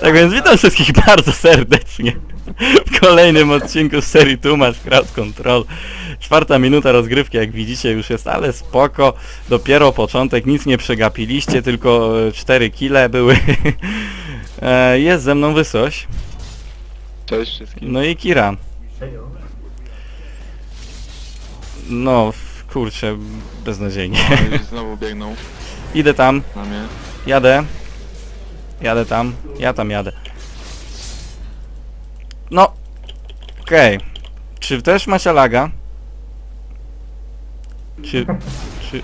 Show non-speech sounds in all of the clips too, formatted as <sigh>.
Tak więc witam wszystkich <laughs> bardzo serdecznie w kolejnym odcinku z serii Tłumacz Crowd Control. Czwarta minuta rozgrywki, jak widzicie, już jest, ale spoko. Dopiero początek, nic nie przegapiliście, tylko e, cztery kile były. <laughs> E, Jest ze mną Wysoś, Cześć wszystkim. no i Kira. No, f- kurczę, beznadziejnie. No, <laughs> znowu biegną Idę tam, na mnie. Jadę. Jadę tam. Ja tam jadę. No. Okej. Czy też macie laga? Czy... Czy...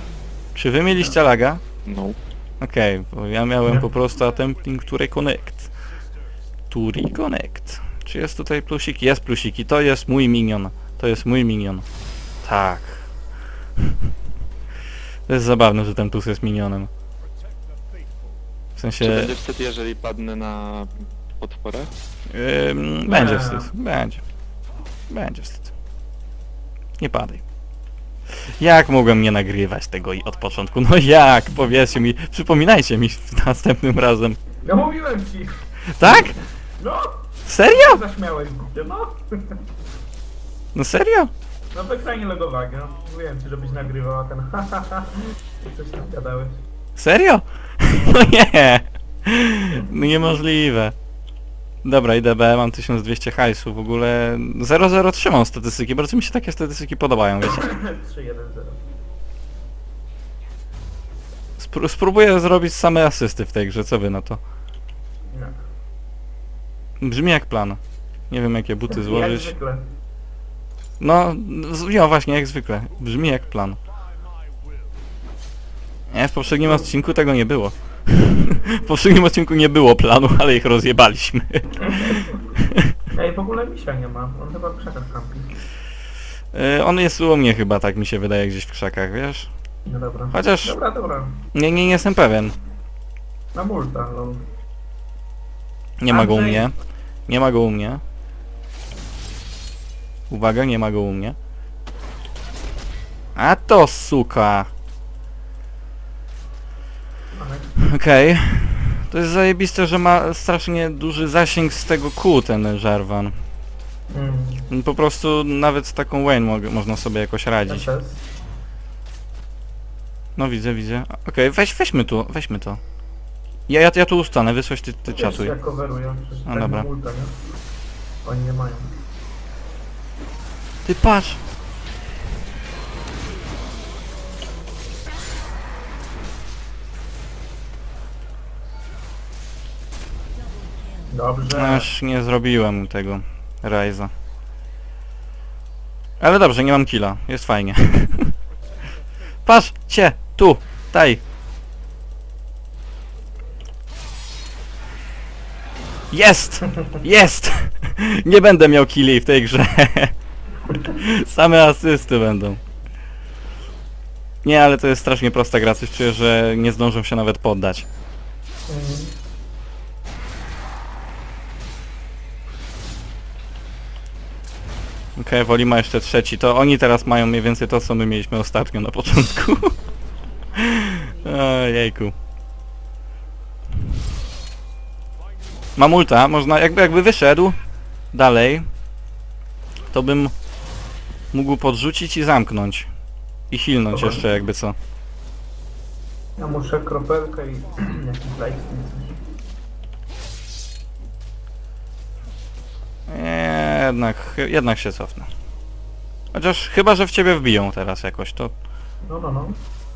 Czy wy mieliście laga? No. Okej, bo ja miałem po prostu attempting to reconnect. To reconnect. Czy jest tutaj plusiki? Jest plusiki. To jest mój minion. To jest mój minion. Tak. <laughs> To jest zabawne, że ten plus jest minionem. W Czy sensie... będzie wstyd, jeżeli padnę na potworę? Ym, będzie wstyd. Będzie. Będzie wstyd. Nie padaj. Jak mogłem nie nagrywać tego i od początku? No jak? Powiedzcie mi, przypominajcie mi następnym razem. No mówiłem ci! Tak? No! Serio? Zaśmiałeś głupio, no! No serio? No w ekranie logowego. Mówiłem ci, żebyś nagrywał, a ten ha ha ha. I coś tam gadałeś. Serio? <laughs> No nie. No niemożliwe. Dobra, idę B, mam 1200 hajsu, w ogóle 00 trzymam statystyki, bardzo mi się takie statystyki podobają, wiecie. 3 1 0 Spró- spróbuję zrobić same asysty w tej grze, co wy na to? Brzmi jak plan. Nie wiem jakie buty Jak złożyć. zwykle. No, z- no właśnie, jak zwykle. Brzmi jak plan. Nie, w poprzednim odcinku tego nie było. <laughs> w poprzednim odcinku nie było planu, ale ich rozjebaliśmy. <laughs> Ej, w ogóle misia nie ma. On chyba w krzakach kampi. Y, On jest u mnie chyba, tak mi się wydaje, gdzieś w krzakach, wiesz? No dobra. Chociaż Dobra, dobra. nie, nie, nie jestem pewien. Na multa, lol. Nie ma go u Andrzej. mnie. Nie ma go u mnie. Uwaga, nie ma go u mnie. A to suka. Okej. To jest zajebiste, że ma strasznie duży zasięg z tego kół ten Jarvan. Mm. Po prostu nawet z taką Wayne mo można sobie jakoś radzić. No widzę, widzę. Okej, weź, weźmy tu, weźmy to. Ja, ja, ja tu ustanę, wysłać ty, ty czatuj. coverują. przecież No tak dobra. nie? Oni nie mają. Ty patrz! Dobrze. Aż nie zrobiłem tego Ryza. Ale dobrze, nie mam killa. Jest fajnie. <laughs> Patrz! Cie! Tu! Daj! Jest! Jest! <laughs> Nie będę miał killi w tej grze. <laughs> Same asysty będą. Nie, ale to jest strasznie prosta gra. Coś czuję, że nie zdążą się nawet poddać. Okej, Woli ma jeszcze trzeci. To oni teraz mają mniej więcej to, co my mieliśmy ostatnio na początku. <laughs> Ojejku. Mam ulta, można, jakby, jakby wyszedł dalej, to bym mógł podrzucić i zamknąć. I hilnąć jeszcze jakby co. Ja muszę kropelkę i <clears throat> jakiś jednak, jednak się cofnę. Chociaż chyba, że w ciebie wbiją teraz jakoś, to... No, no, no.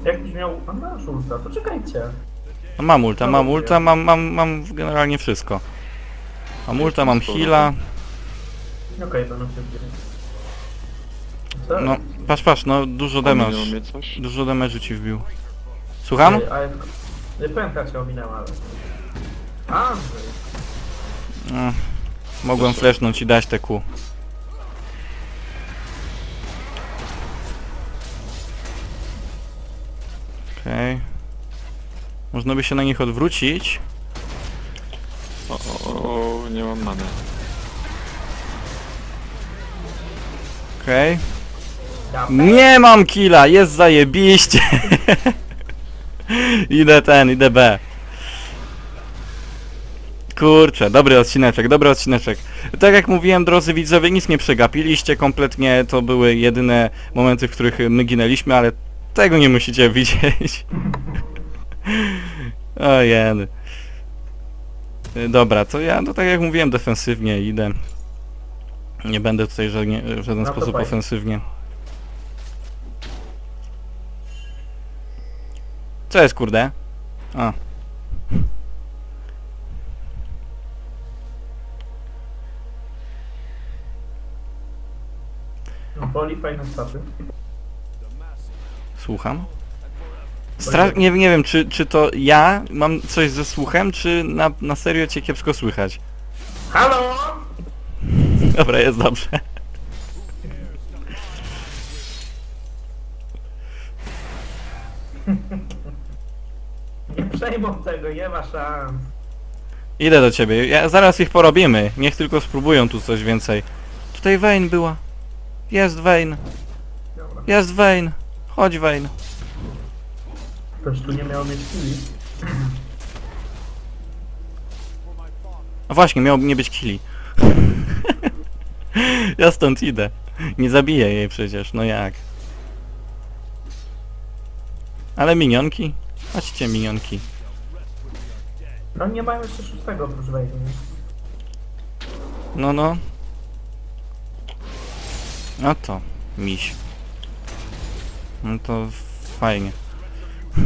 Jakbyś miał... A masz ulta, to czekajcie. No mam ulta, No mam ulta, mam, mam, mam generalnie wszystko. Mam ulta, mam heala. Okej, będą się wbierać. Co? No, patrz, patrz, no dużo damage. Ominęło mnie coś? Dużo damage'u ci wbił. Słucham? Pęka cię ominęła, ale... Andrzej! No, mogłem flashnąć i dać te Q. Okej. Można by się na nich odwrócić. O, o, o, nie mam many. Okej. Ja Nie mam killa, jest zajebiście. <laughs> idę ten, idę B. Kurczę, dobry odcineczek, dobry odcineczek. Tak jak mówiłem, drodzy widzowie, nic nie przegapiliście kompletnie, to były jedyne momenty, w których my ginęliśmy, ale tego nie musicie <laughs> widzieć. Ojej. Dobra, to ja, no tak jak mówiłem, defensywnie idę. Nie będę tutaj żadnie, w żaden No to sposób fajnie. ofensywnie. Co jest kurde? A. Poli fajne staty. Słucham? Stra- nie, nie wiem, czy, czy to ja mam coś ze słuchem, czy na, na serio cię kiepsko słychać. Halo! <laughs> Dobra, jest dobrze. <laughs> Nie przejmą tego, nie ma szans. Idę do ciebie, ja, zaraz ich porobimy. Niech tylko spróbują tu coś więcej. Tutaj Wayne była. Jest Wayne, Dobra. jest Wayne. Chodź Wayne. Ktoś tu nie miał mieć chwili. A właśnie, miał nie być killi. <laughs> ja stąd idę. Nie zabiję jej przecież, no jak. Ale minionki? Chodźcie minionki. No nie mają jeszcze szóstego oprócz wejścia. No no. No to, miś. No to fajnie. <laughs>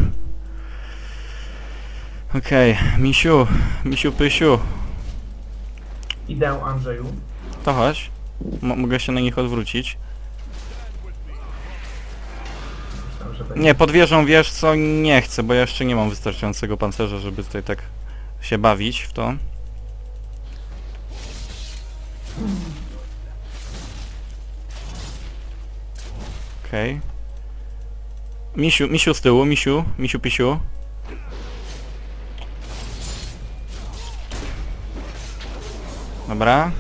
Okej, misiu, misiu pysiu, Idę Andrzeju. to chodź. Mo- mogę się na nich odwrócić. Będzie. Nie, pod wieżą wiesz co, nie chcę, bo ja jeszcze nie mam wystarczającego pancerza, żeby tutaj tak się bawić w to. Okej. Misiu, misiu z tyłu, misiu, misiu pisiu. Dobra.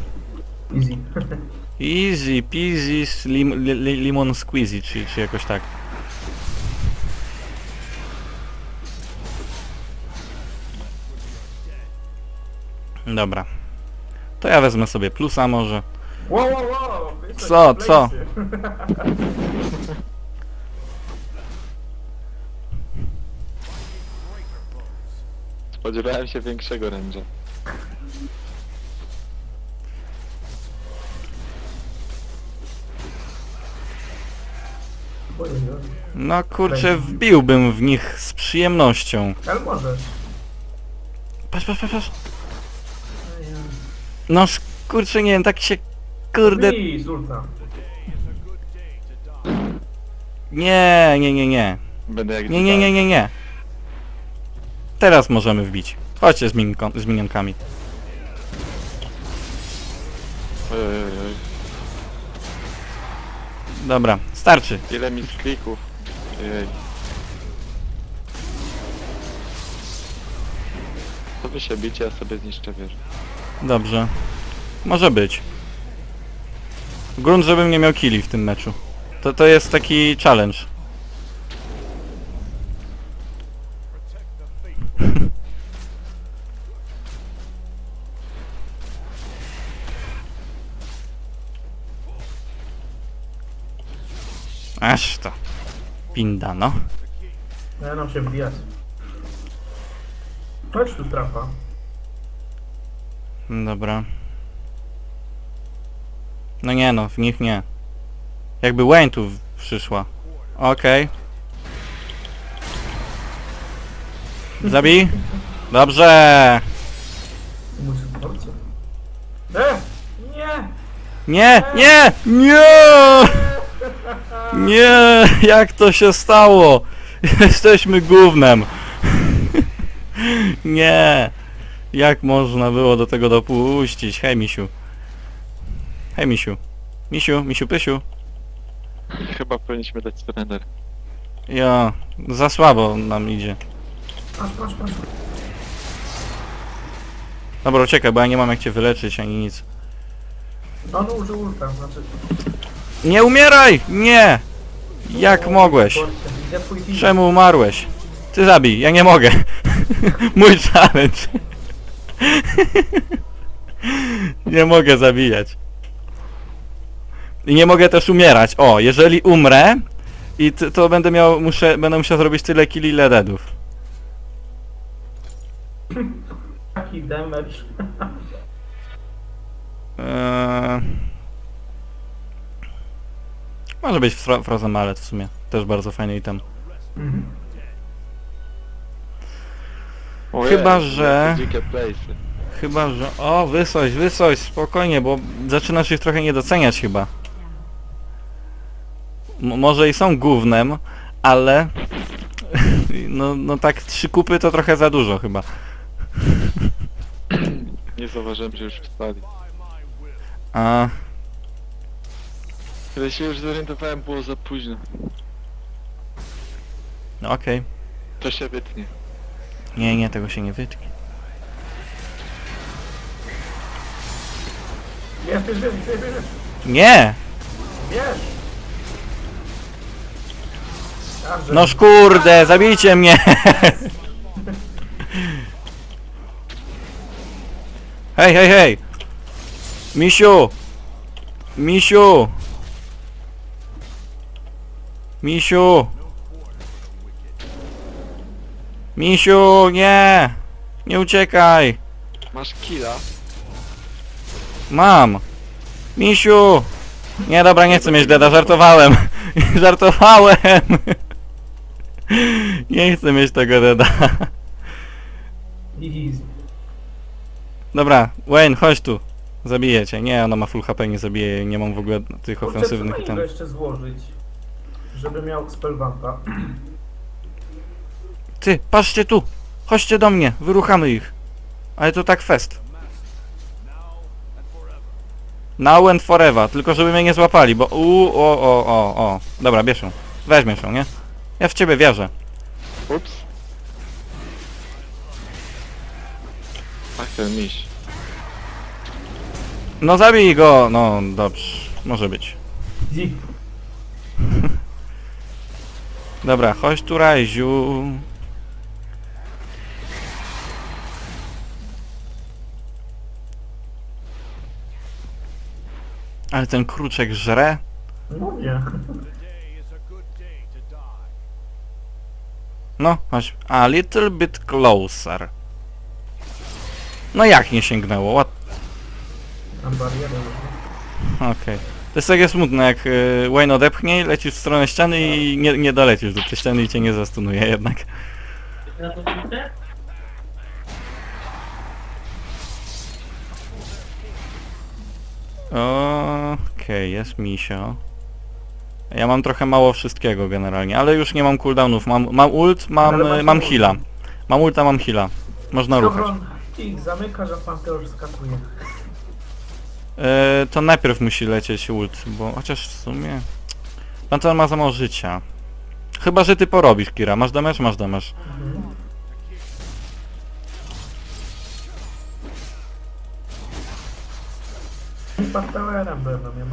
Easy. Easy peasy lim, li, li, limon squeezy, czy, czy jakoś tak. Dobra. To ja wezmę sobie plusa może. Wow, wow, Co, co? <laughs> Spodziewałem się większego ojej. No kurczę, wbiłbym w nich z przyjemnością. Ale możesz. Patrz, patrz, patrz, patrz. No sz- kurczę, nie wiem, tak się... Kurde... Ulta. Nie, nie, nie, nie. Będę jak Nie, nie, nie, nie, nie. Teraz możemy wbić. Chodźcie z, minko, z minionkami. Oj, oj, oj, oj. Dobra, starczy. Ile mi klików. Jej. To wy się bicie, ja sobie zniszczę wieżę. Dobrze. Może być. Grunt, żebym nie miał killi w tym meczu. To, to jest taki challenge. <laughs> Aż to. Pinda, no. Ja nam się wbijać. Chodź tu trafa. Dobra. No nie no, w nich nie. Jakby Wayne tu w- przyszła. Okej. Zabij. Dobrze. Mój supporcie. E! Nie! Nie, nie, nie! Nie, jak to się stało? Jesteśmy gównem. Nie. Jak można było do tego dopuścić? Hej, misiu. Hej, misiu. Misiu, misiu, pysiu. Chyba powinniśmy dać surrender. Ja, za słabo nam idzie. Masz, masz, masz. Dobra, uciekaj, bo ja nie mam jak cię wyleczyć ani nic. On użył ulta, znaczy... Nie umieraj! Nie! Jak O, mogłeś? twój team? Czemu umarłeś? Ty zabij, ja nie mogę. <laughs> Mój challenge. <laughs> nie mogę zabijać. I nie mogę też umierać. O, jeżeli umrę, i t- to będę miał, muszę, będę musiał zrobić tyle killi ile deadów. Taki damage. Eee... Może być Fro- Frozen Mallet w sumie. Też bardzo fajny item. Mhm. Ojej, Chyba, że- jakie Dzikie place'y. Chyba, że... O, wysość, wysość, spokojnie, bo zaczynasz ich trochę nie doceniać chyba. Może i są gównem, ale... <laughs> No, no tak trzy kupy to trochę za dużo chyba. Nie zauważyłem, że już wstali. A, Kiedy się już zorientowałem, było za późno. no okej. To się wytnie. Nie, nie, tego się nie wytnie. Bierz, bierz, bierz, bierz, bierz, Nie! bierz. No kurde, zabijcie mnie! <laughs> Hej, hej, hej! Misiu! Misiu! Misiu! Misiu, nie! Nie uciekaj! Masz killa? Mam! Misiu! Nie, dobra, nie chcę mieć deda, żartowałem! <laughs> żartowałem! Nie chcę mieć tego deda. Dobra, Wayne, chodź tu. Zabiję cię. Nie, ona ma full HP, nie zabiję jej, nie mam w ogóle tych ofensywnych itemów. jeszcze złożyć? Żeby miał spellvampa. Ty, patrzcie tu! Chodźcie do mnie, wyruchamy ich. Ale to tak fest. Now and forever, tylko żeby mnie nie złapali, bo u o o o o. Dobra, bierz ją. Weźmiesz ją, nie? Ja w ciebie wierzę. Ups. Ach, ten miś. No zabij go! No dobrze, może być. <laughs> Dobra, chodź tu Rajziu. Ale ten kruczek żre? Mówię. No, chodź. A little bit closer. No jak nie sięgnęło? What? Okej. To jest takie smutne, jak y, Wayne odepchnie, lecisz w stronę ściany i nie, nie dolecisz do tej ściany i cię nie zastunuje jednak. Okej, jest misio. Ja mam trochę mało wszystkiego generalnie, ale już nie mam cooldownów. Mam, mam ult, mam, Ale masz y, mam ult. heala. Mam ulta, mam heala. Można ruchać. Skoro ich zamykasz, a pan to już skakuje. E, to najpierw musi lecieć ult, bo chociaż w sumie... Panteon ma za mało życia. Chyba, że ty porobisz, Kira. Masz damage? Masz damage. Mhm. Pod towerem będą, nie.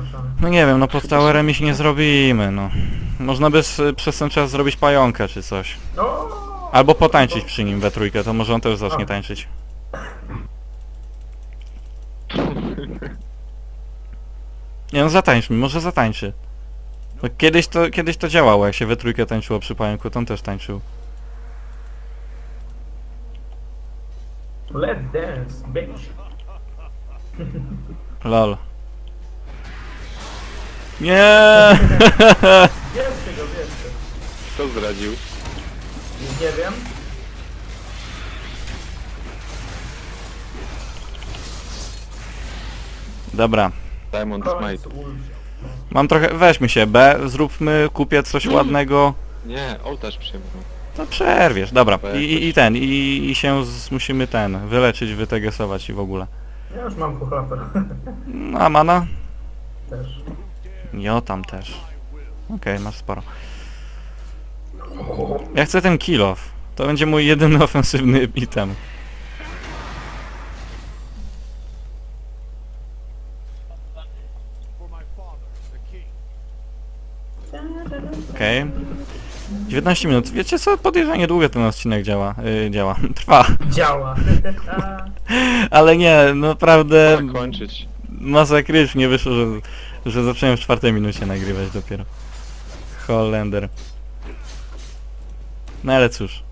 No nie wiem, no pod towerem ich nie zrobimy, no. Można by s- przez ten czas zrobić pająkę czy coś. O! Albo potańczyć przy nim we trójkę, to może on też zacznie tańczyć. Nie no, zatańczmy, może zatańczy. No, kiedyś, to, kiedyś to działało, jak się we trójkę tańczyło przy pająku, to on też tańczył. Let's dance, bitch. <laughs> Lol. Nie! Bierzcie go, bierzcie. Kto zdradził? Nie wiem. Dobra. Diamond Koniec Smite. Mam trochę... Weźmy się B, zróbmy, kupię coś ładnego. Nie, ołtarz przyjmę. No przerwiesz, dobra. I, i ten, i, i się z, musimy ten, wyleczyć, wytegesować i w ogóle. Ja już mam kuchlaper. No, a mana? Też. Jo, tam też. Okej, masz sporo. Ja chcę ten kill off. To będzie mój jedyny <laughs> ofensywny item. Okej. 19 minut. Wiecie co? Podejrzanie długo ten odcinek działa. Yy, działa. <laughs> Trwa. Działa. <laughs> Ale nie, naprawdę kończyć. masakrycznie wyszło, że, że zacząłem w czwartej minucie nagrywać dopiero. Holender. No ale cóż.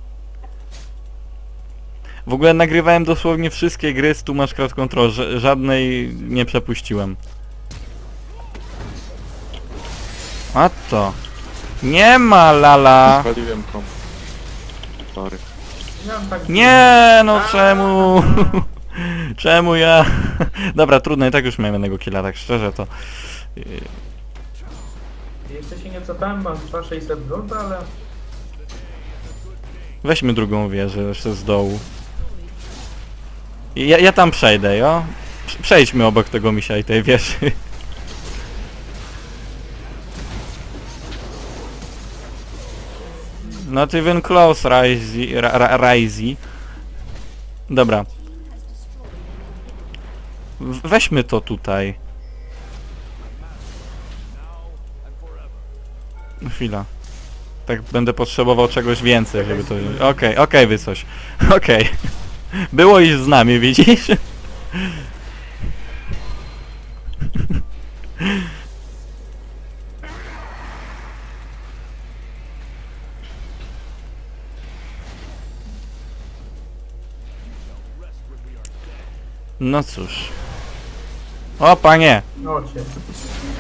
W ogóle nagrywałem dosłownie wszystkie gry z Much Crowd Control, ż- żadnej nie przepuściłem. A to. Nie ma lala. Spaliłem. Sorry. Nie, no czemu? <laughs> czemu ja? <laughs> Dobra, trudno, i tak już miałem jednego killa, tak szczerze to... Jeszcze się nie cofałem, mam 2600 golda, ale... Weźmy drugą wieżę jeszcze z dołu. Ja, ja tam przejdę, jo? Prz- Przejdźmy obok tego misia i tej wieży. <laughs> Not even close, Ryzy. Ra, ra. Dobra. Weźmy to tutaj. Chwila. Tak będę potrzebował czegoś więcej, żeby to... Okej, okej, wy coś. <laughs> Okej. Było iż z nami, widzisz? No cóż. O panie! No.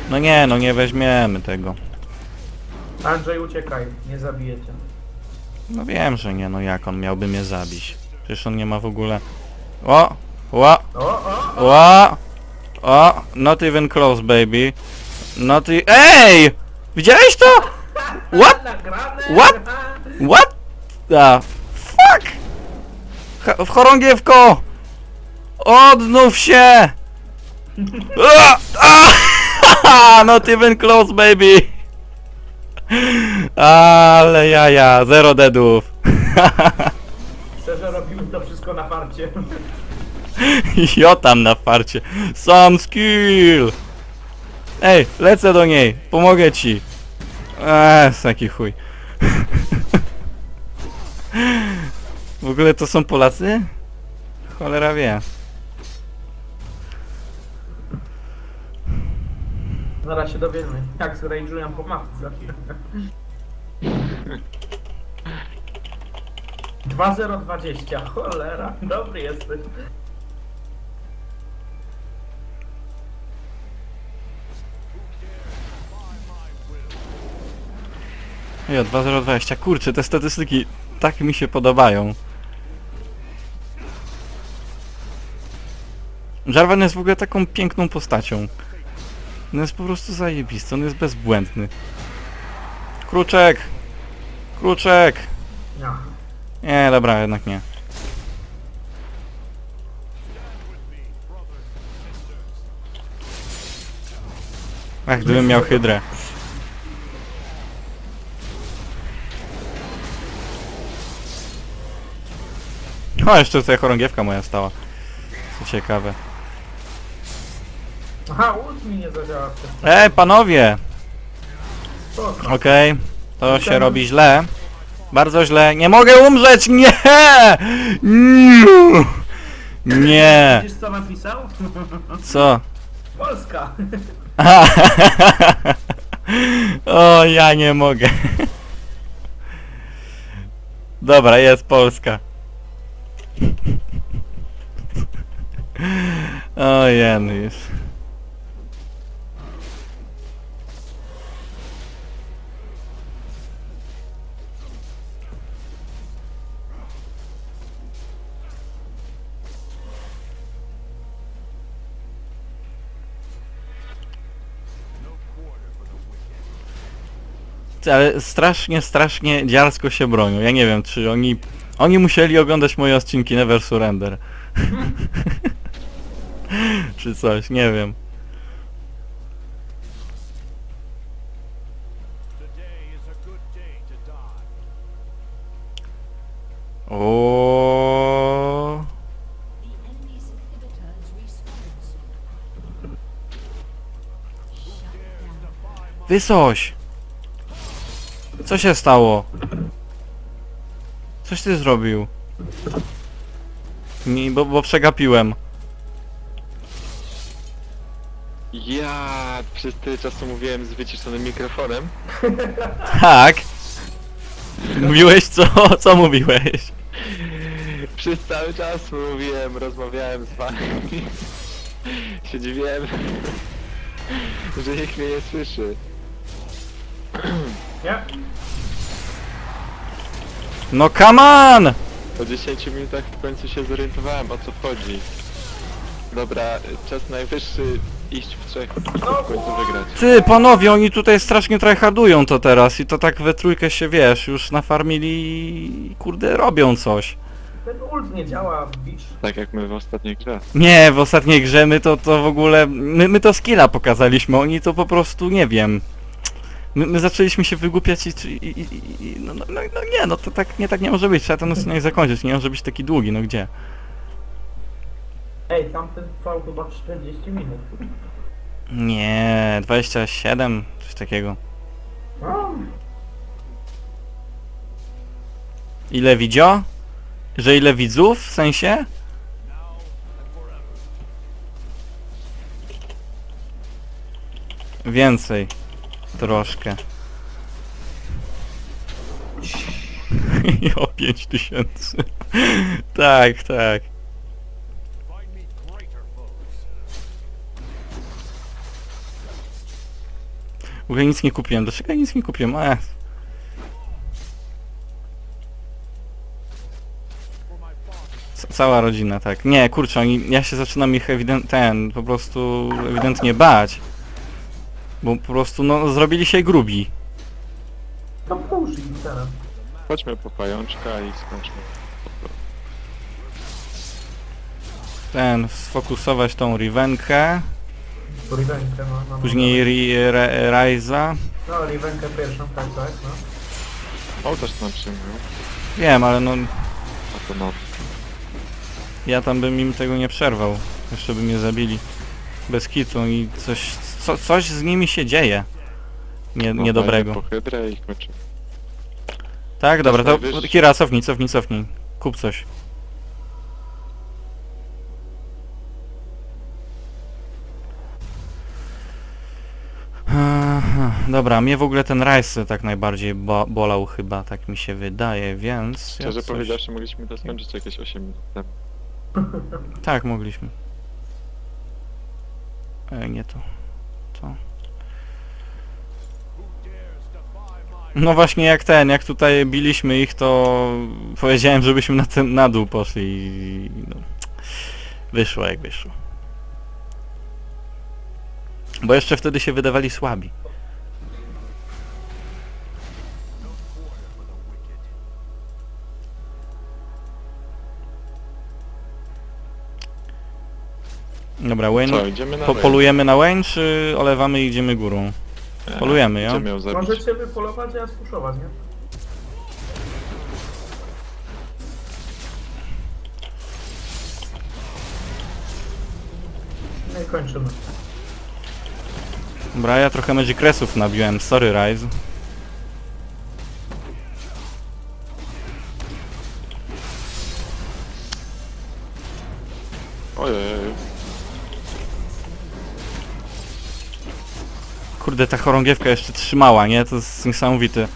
No nie, no nie weźmiemy tego. Andrzej, uciekaj, nie zabijecie. No wiem, że nie, no jak on miałby mnie zabić? Przecież on nie ma w ogóle... O! O! O, o, O! O! Not even close, baby. Not e Ej! Widziałeś to? What? nagrane! What? What the fuck? Ch- w chorągiewko! Odnów się! <laughs> Not even close, baby! Ale jaja, zero deadów. <laughs> Szczerze, robimy to wszystko na farcie. Jo tam na farcie. Some skill! Ej, lecę do niej, pomogę ci. Eee, taki chuj. <laughs> W ogóle to są Polacy? Cholera wie. Zaraz się dowiemy, jak zrajdżują po mapce. <laughs> 2020, cholera, dobry jesteś. Jo, 2020. Kurczę, te statystyki tak mi się podobają. Jarvan jest w ogóle taką piękną postacią. On jest po prostu zajebisty, on jest bezbłędny. Kruczek! Kruczek! Ja. Nie, dobra, jednak nie. Ach, gdybym miał hydrę. O, jeszcze tutaj chorągiewka moja stała. Co ciekawe. Aha, ult mi nie zadziała przez Ej, panowie! spoko. Okej, to się robi źle. Bardzo źle. Nie mogę umrzeć! Nie! Nie! Nie! Widzisz co napisał? <laughs> Co? Polska! <laughs> O, ja nie mogę. Dobra, jest Polska. <laughs> O, jeny Ale strasznie, strasznie dziarsko się bronią. Ja nie wiem, czy oni... Oni musieli oglądać moje odcinki Never Surrender. <laughs> czy coś, nie wiem. O. Wysoś! Co się stało? Coś ty zrobił? Nie, bo, bo przegapiłem. Ja przez tyle czasu mówiłem z wyciszonym mikrofonem. <laughs> Tak. Mówiłeś co? Co mówiłeś? Przez cały czas mówiłem, rozmawiałem z wami. się dziwiłem, że nikt mnie nie słyszy. Nie? No come on! Po 10 minutach w końcu się zorientowałem o co chodzi. Dobra, czas najwyższy iść w trzech i w końcu wygrać. Ty, panowie, oni tutaj strasznie tryhardują to teraz i to tak we trójkę się, wiesz, już nafarmili i kurde robią coś. Ten ult nie działa, bicz. Tak jak my w ostatniej grze. Nie, w ostatniej grze my to, to w ogóle, my, my to skilla pokazaliśmy, oni to po prostu, nie wiem. My, my zaczęliśmy się wygłupiać i, i, i, i no, no, no, no nie, no to tak nie, tak nie może być, trzeba ten odcinek zakończyć, nie może być taki długi, no gdzie? Ej, tamten trwał chyba 40 minut. Nie, 27, coś takiego. No, Ile widzio? Że ile widzów, w sensie? Więcej. Troszkę. <laughs> o 5 tysięcy. tak, tak. Ogóle nic nie kupiłem. Dlaczego ja nic nie kupiłem? Ech. Cała rodzina, tak. Nie, kurczę, oni, ja się zaczynam ich ewident, ten, po prostu ewidentnie bać. Bo po prostu, no, zrobili się grubi. to połóż im teraz. Chodźmy po pajączka i skończmy. Ten, sfokusować tą Rivenkę, Rivenkę, no, no. no. później ri, re, Ryza. No, Rivenkę pierwszą, tak, tak, no. O, też nam przyjmują. Wiem, ale no, A to no. ja tam bym im tego nie przerwał. Jeszcze by mnie zabili. Bez kitu i coś, co, coś z nimi się dzieje. Nie, no niedobrego. dajmy Po hydrę i kończymy. Tak, dobra, to najwyższy. Kira, cofnij, cofnij, cofnij. Kup coś. Dobra, mnie w ogóle ten Rice tak najbardziej bo bolał chyba, tak mi się wydaje, więc... ja Szczerze coś- powiedziawszy, mogliśmy to skończyć jakieś 8 minut temu. Tak, mogliśmy. E, nie to. To. No właśnie jak ten, jak tutaj biliśmy ich, to powiedziałem, żebyśmy na ten na dół poszli i no, wyszło jak wyszło. Bo jeszcze wtedy się wydawali słabi. Dobra, Wayne, Co, idziemy na po, polujemy na Wayne, czy olewamy i idziemy górą? Nie, polujemy, ja? Zabić? Możecie wypolować, a ja spuszować, nie? No i kończymy. Dobra, ja trochę Magic Resów nabiłem, sorry Rise. Kurde, ta chorągiewka jeszcze trzymała, nie? To jest niesamowite.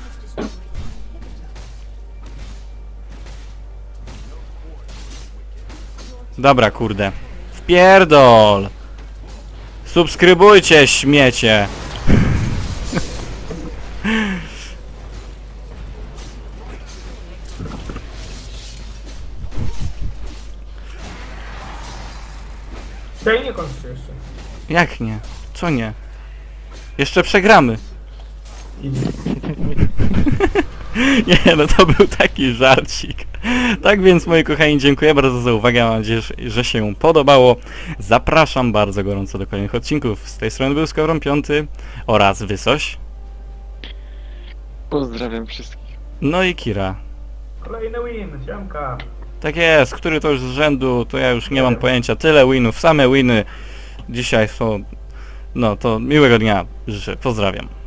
Dobra, kurde. Wpierdol! Subskrybujcie, śmiecie! Tej nie kończcie jeszcze. Jak nie? Co nie? Jeszcze przegramy. <laughs> Nie, no to był taki żarcik. Tak więc, moi kochani, dziękuję bardzo za uwagę. Mam nadzieję, że- że się podobało. Zapraszam bardzo gorąco do kolejnych odcinków. Z tej strony był Skowron Piąty oraz Wysoś. pozdrawiam wszystkich. No i Kira. Kolejny win, siemka. Tak jest, który to już z rzędu, to ja już nie mam pojęcia. Tyle winów, same winy dzisiaj są. No to miłego dnia życzę. Pozdrawiam.